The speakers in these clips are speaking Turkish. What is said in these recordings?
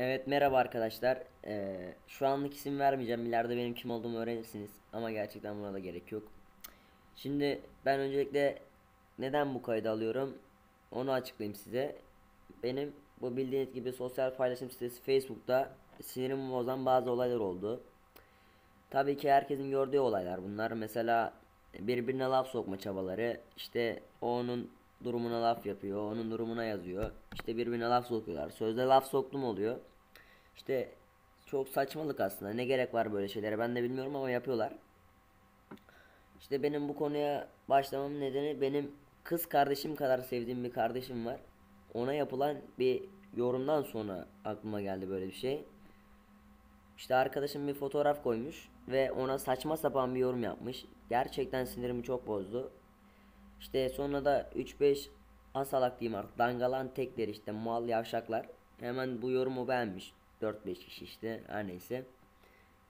Evet merhaba arkadaşlar. Ee, şu anlık isim vermeyeceğim. İleride benim kim olduğumu öğrenirsiniz. Ama gerçekten buna da gerek yok. Şimdi ben öncelikle neden bu kaydı alıyorum? Onu açıklayayım size. Benim bu bildiğiniz gibi sosyal paylaşım sitesi Facebook'ta sinirimi bozan bazı olaylar oldu. Tabii ki herkesin gördüğü olaylar bunlar. Mesela birbirine laf sokma çabaları. İşte onun durumuna laf yapıyor, onun durumuna yazıyor. İşte birbirine laf sokuyorlar. Sözde laf soktum oluyor. İşte çok saçmalık aslında. Ne gerek var böyle şeylere ben de bilmiyorum ama yapıyorlar. İşte benim bu konuya başlamamın nedeni benim kız kardeşim kadar sevdiğim bir kardeşim var. Ona yapılan bir yorumdan sonra aklıma geldi böyle bir şey. İşte arkadaşım bir fotoğraf koymuş ve ona saçma sapan bir yorum yapmış. Gerçekten sinirimi çok bozdu. İşte sonra da 3-5 asalak diyeyim artık dangalan tekler işte mal yavşaklar. Hemen bu yorumu beğenmiş. 4-5 kişi işte her neyse.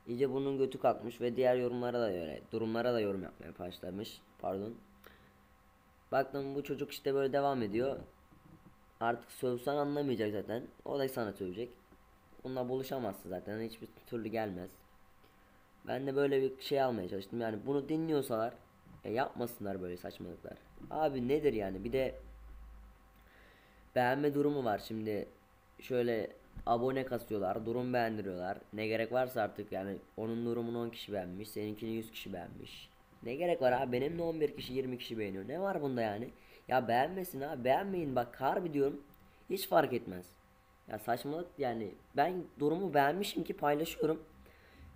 İyice bunun götü kalkmış ve diğer yorumlara da öyle durumlara da yorum yapmaya başlamış. Pardon. Baktım bu çocuk işte böyle devam ediyor. Artık sövsen anlamayacak zaten. O da sana sövecek. Onunla buluşamazsın zaten. Hiçbir türlü gelmez. Ben de böyle bir şey almaya çalıştım. Yani bunu dinliyorsalar e yapmasınlar böyle saçmalıklar. Abi nedir yani? Bir de beğenme durumu var şimdi. Şöyle abone kasıyorlar, durum beğendiriyorlar. Ne gerek varsa artık yani onun durumunu 10 kişi beğenmiş, seninkini 100 kişi beğenmiş. Ne gerek var abi? Benim de 11 kişi 20 kişi beğeniyor. Ne var bunda yani? Ya beğenmesin abi, beğenmeyin bak harbi diyorum. Hiç fark etmez. Ya saçmalık yani ben durumu beğenmişim ki paylaşıyorum.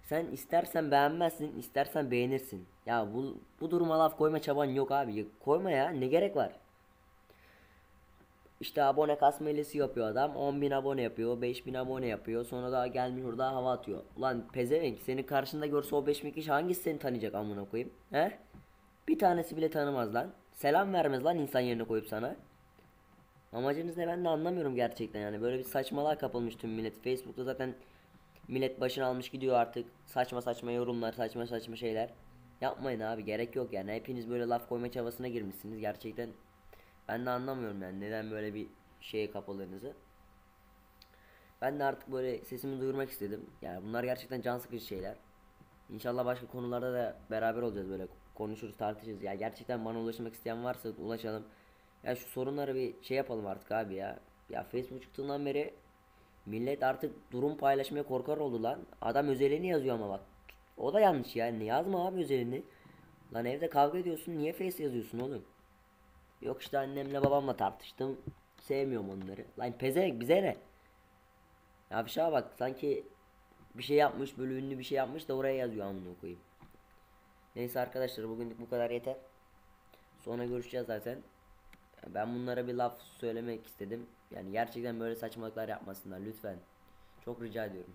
Sen istersen beğenmezsin, istersen beğenirsin. Ya bu bu duruma laf koyma çaban yok abi. Koyma ya ne gerek var? İşte abone kasma hilesi yapıyor adam. 10.000 abone yapıyor, 5.000 abone yapıyor. Sonra daha gelmiş orada hava atıyor. Ulan pezevenk seni karşında görse o 5.000 kişi hangisi seni tanıyacak amına koyayım? He? Bir tanesi bile tanımaz lan. Selam vermez lan insan yerine koyup sana. Amacınız ne ben de anlamıyorum gerçekten yani. Böyle bir saçmalığa kapılmış tüm millet. Facebook'ta zaten millet başını almış gidiyor artık. Saçma saçma yorumlar, saçma saçma şeyler. Yapmayın abi gerek yok yani. Hepiniz böyle laf koyma çabasına girmişsiniz. Gerçekten ben de anlamıyorum yani neden böyle bir şeye kapıldığınızı. Ben de artık böyle sesimi duyurmak istedim. Yani bunlar gerçekten can sıkıcı şeyler. İnşallah başka konularda da beraber olacağız böyle konuşuruz tartışırız. Ya gerçekten bana ulaşmak isteyen varsa ulaşalım. Ya şu sorunları bir şey yapalım artık abi ya. Ya Facebook çıktığından beri millet artık durum paylaşmaya korkar oldu lan. Adam özelini yazıyor ama bak. O da yanlış yani. Yazma abi özelini. Lan evde kavga ediyorsun. Niye face yazıyorsun oğlum? Yok işte annemle babamla tartıştım. Sevmiyorum onları. Lan pezevenk bize ne? Ya bir şeye bak sanki bir şey yapmış böyle ünlü bir şey yapmış da oraya yazıyor amına koyayım. Neyse arkadaşlar bugünlük bu kadar yeter. Sonra görüşeceğiz zaten. Ben bunlara bir laf söylemek istedim. Yani gerçekten böyle saçmalıklar yapmasınlar lütfen. Çok rica ediyorum.